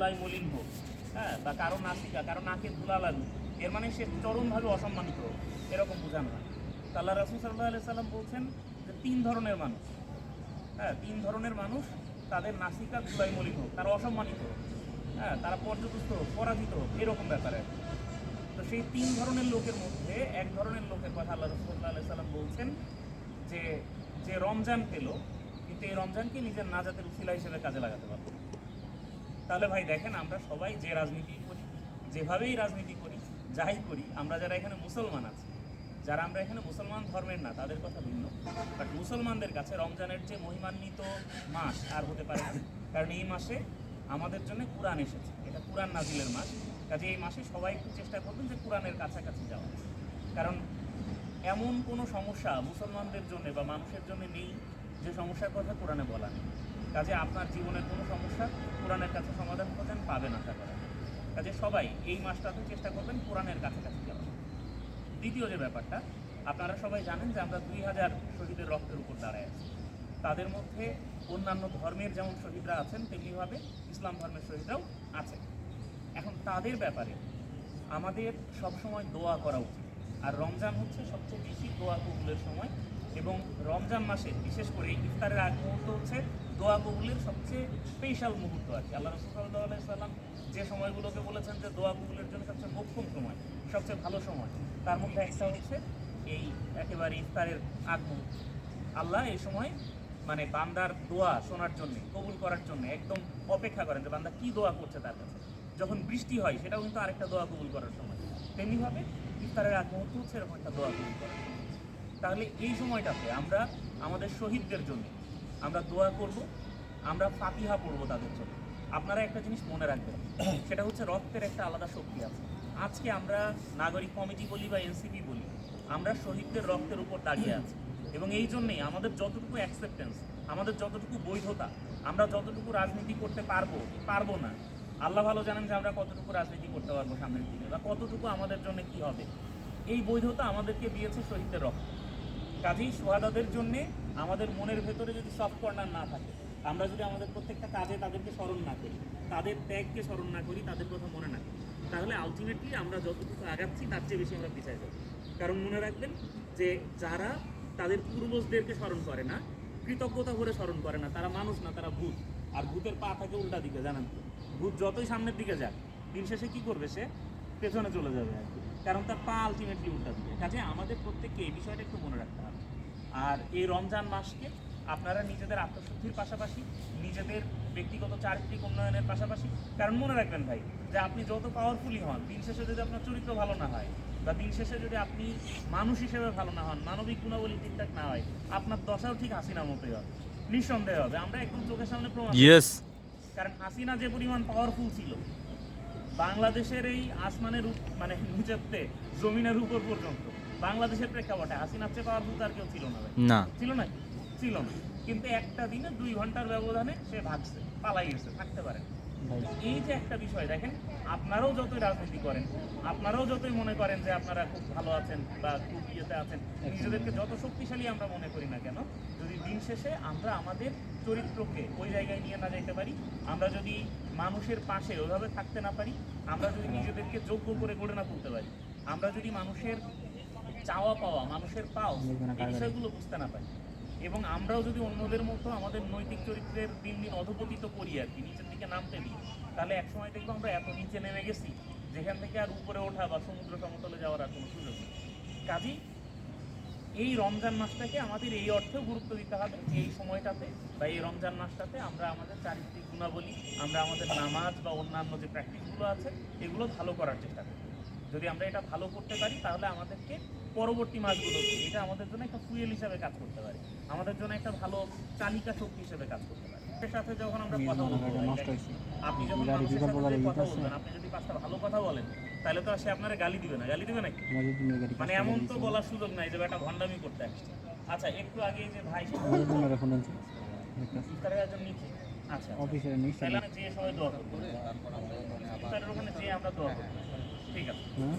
ধুলাই মলিন হোক হ্যাঁ বা কারও নাসিকা কারও নাকে ধুলা লাগুক এর মানে সে চরমভাবে অসম্মানিত হোক, এরকম বোঝানো হয় আল্লাহ রসুল সাল্লাহ আলি সাল্লাম বলছেন যে তিন ধরনের মানুষ হ্যাঁ তিন ধরনের মানুষ তাদের নাসিকা ধুলাই মলিন হোক তারা অসম্মানিত হোক হ্যাঁ তারা পর্যদস্ত হোক পরাজিত হোক এরকম ব্যাপারে তো সেই তিন ধরনের লোকের মধ্যে এক ধরনের লোকের কথা আল্লাহ রসুল্লাহ আলি সাল্লাম বলছেন যে যে রমজান পেল কিন্তু এই রমজানকে নিজের নাজাতের উসিলা হিসেবে কাজে লাগাতে পারবে। তাহলে ভাই দেখেন, আমরা সবাই যে রাজনীতি করি, যেভাবেই রাজনীতি করি, যাই করি, আমরা যারা এখানে মুসলমান আছি, যারা আমরা এখানে মুসলমান ধর্মের না, তাদের কথা ভিন্ন। বাট মুসলমানদের কাছে রমজানের যে মহিমান্বিত মাস আর হতে পারে না। কারণ এই মাসে আমাদের জন্য কোরআন এসেছে। এটা কোরআন নাজিলের মাস। কাজে এই মাসে সবাই একটু চেষ্টা করবেন যে কোরআনের কাছাকাছি যাওয়া কারণ এমন কোনো সমস্যা মুসলমানদের জন্য বা মানুষের জন্য নেই, যে সমস্যার কথা কোরআনে বলা নেই। কাজে আপনার জীবনের কোনো সমস্যা কোরআনের কাছে সমাধান খোঁজেন পাবেন আশা করা। কাজে সবাই এই মাসটাতে চেষ্টা করবেন কোরআনের কাছাকাছি যাওয়ার। দ্বিতীয় যে ব্যাপারটা, আপনারা সবাই জানেন যে আমরা দুই হাজার শহীদের রক্তের উপর দাঁড়ায় আছি। তাদের মধ্যে অন্যান্য ধর্মের যেমন শহীদরা আছেন, তেমনিভাবে ইসলাম ধর্মের শহীদরাও আছেন। এখন তাদের ব্যাপারে আমাদের সবসময় দোয়া করা উচিত। আর রমজান হচ্ছে সবচেয়ে বেশি দোয়া কবুলের সময় এবং রমজান মাসে বিশেষ করে ইফতারের আগ মুহূর্ত হচ্ছে দোয়া কবুলের সবচেয়ে স্পেশাল মুহূর্ত আছে আল্লাহ রসুল্লাহ সাল্লাম যে সময়গুলোকে বলেছেন যে দোয়া কবুলের জন্য সবচেয়ে মোক্ষম সময়, সবচেয়ে ভালো সময়, তার মধ্যে একটা হচ্ছে এই একেবারে ইফতারের আগ মুহূর্ত। আল্লাহ এই সময় মানে বান্দার দোয়া শোনার জন্য, কবুল করার জন্য একদম অপেক্ষা করেন যে বান্দা কি দোয়া করছে তার কাছে। যখন বৃষ্টি হয়, সেটাও কিন্তু আরেকটা দোয়া কবুল করার সময়। তেমনিভাবে ইফতারের আগ মুহূর্ত হচ্ছে এরকম একটা দোয়া কবুল করার সময়। তাহলে এই সময়টাতে আমরা আমাদের শহীদদের জন্য আমরা দোয়া করব, আমরা ফাতিহা পড়ব তাদের জন্য। আপনারা একটা জিনিস মনে রাখবেন, সেটা হচ্ছে রক্তের একটা আলাদা শক্তি আছে। আজকে আমরা নাগরিক কমিটি বলি বা এনসিপি বলি, আমরা শহীদদের রক্তের উপর দাঁড়িয়ে আছি। এবং এই জন্যেই আমাদের যতটুকু অ্যাকসেপ্টেন্স আমাদের যতটুকু বৈধতা, আমরা যতটুকু রাজনীতি করতে পারব পারব না। আল্লাহ ভালো জানেন যে আমরা কতটুকু রাজনীতি করতে পারব সামনের দিনে, বা কতটুকু আমাদের জন্য কি হবে। এই বৈধতা আমাদেরকে দিয়েছে শহীদদের রক্ত। কাজেই সোহাদাদের জন্য আমাদের মনের ভেতরে যদি সফট কর্নার না থাকে, আমরা যদি আমাদের প্রত্যেকটা কাজে তাদেরকে স্মরণ না করি, তাদের ত্যাগকে স্মরণ না করি, তাদের কথা মনে না করি, তাহলে আলটিমেটলি আমরা যতটুকু আগাচ্ছি, তার চেয়ে বেশি আমরা পিছিয়ে যাব। কারণ মনে রাখবেন যে যারা তাদের পূর্বজদেরকে স্মরণ করে না, কৃতজ্ঞতা ভরে স্মরণ করে না, তারা মানুষ না, তারা ভূত। আর ভূতের পা থাকে উল্টা দিকে, জানেন তো? ভূত যতই সামনের দিকে যাক, দিন শেষে কী করবে সে? পেছনে চলে যাবে আর কি। কারণ তার পা আলটিমেটলি উল্টা দিকে। কাজে আমাদের প্রত্যেককে এই বিষয়টা একটু মনে রাখতে হবে। আর এই রমজান মাসকে আপনারা নিজেদের আত্মশুদ্ধির পাশাপাশি নিজেদের ব্যক্তিগত চারিত্রিক উন্নয়নের পাশাপাশি কারণ মনে রাখবেন ভাই যে আপনি যত পাওয়ারফুলি হন দিন শেষে যদি আপনার চরিত্র ভালো না হয় বা দিন শেষে যদি আপনি মানুষ হিসেবে ভালো না হন মানবিক গুণাবলী ঠিকঠাক না হয় আপনার দশাও ঠিক হাসিনার মতোই হবে। নিঃসন্দেহ হবে। আমরা একদম চোখের সামনে প্রমাণ কারণ হাসিনা যে পরিমাণ পাওয়ারফুল ছিল বাংলাদেশের এই আসমানের মানে নিচেতে জমিনের উপর পর্যন্ত বাংলাদেশের প্রেক্ষাপটে হাসিনার চেয়ে পাওয়ারফুল তার কেউ ছিল না না। ছিল না? ছিল না। কিন্তু একটা দিনে দুই ঘণ্টার ব্যবধানে সে ভাগছে পালাই গেছে থাকতে পারে। এই যে একটা বিষয় দেখেন আপনারাও যতই রাজনীতি করেন আপনারাও যতই মনে করেন যে আপনারা খুব ভালো আছেন বা খুব ইয়েতে আছেন নিজেদেরকে যত শক্তিশালী আমরা মনে করি না কেন যদি দিন শেষে আমরা আমাদের চরিত্রকে ওই জায়গায় নিয়ে না যেতে পারি আমরা যদি মানুষের পাশে ওইভাবে থাকতে না পারি আমরা যদি নিজেদেরকে যোগ্য করে গড়ে না তুলতে পারি আমরা যদি মানুষের চাওয়া পাওয়া মানুষের পাও এই বিষয়গুলো বুঝতে না পারি। এবং আমরাও যদি অন্যদের মতো আমাদের নৈতিক চরিত্রের দিন দিন অধপতিত করি আর কি নিচের দিকে নামতে দিই তাহলে একসময় দেখব আমরা এত নিচে নেমে গেছি যেখান থেকে আর উপরে ওঠা বা সমুদ্র সমতলে যাওয়ার আর কোনো সুযোগ নেই। কাজেই এই রমজান মাসটাকে আমাদের এই অর্থেও গুরুত্ব দিতে হবে এই সময়টাতে বা এই রমজান মাসটাতে আমরা আমাদের চারিত্রিক গুণাবলী আমরা আমাদের নামাজ বা অন্যান্য যে প্র্যাকটিসগুলো আছে এগুলো ভালো করার চেষ্টা করি। যদি আমরা এটা ভালো করতে পারি তাহলে আমাদেরকে পরবর্তী মাসগুলোতে এটা আমাদের জন্য একটা ফুয়েল হিসাবে কাজ করতে পারে। আমাদের জন্য একটা ভালো চালিকা শক্তি হিসেবে কাজ করতে পারে। এর সাথে যখন আমরা কথা বলব আপনি যখন মানুষের সাথে কথা বলবেন আপনি যদি পাঁচটা ভালো কথা বলেন তাহলে তো সে আপনারা গালি দিবে না। গালি দিবে নাকি? মানে এমন তো বলার সুযোগ নাই যে একটা ভণ্ডামি করতে আসছে। আচ্ছা একটু আগে যে ভাই ইফতারের আচ্ছা অফিসের তাহলে যে সবাই দোয়া করব ইফতারের ওখানে যে আমরা দোয়া করব ঠিক আছে? হ্যাঁ।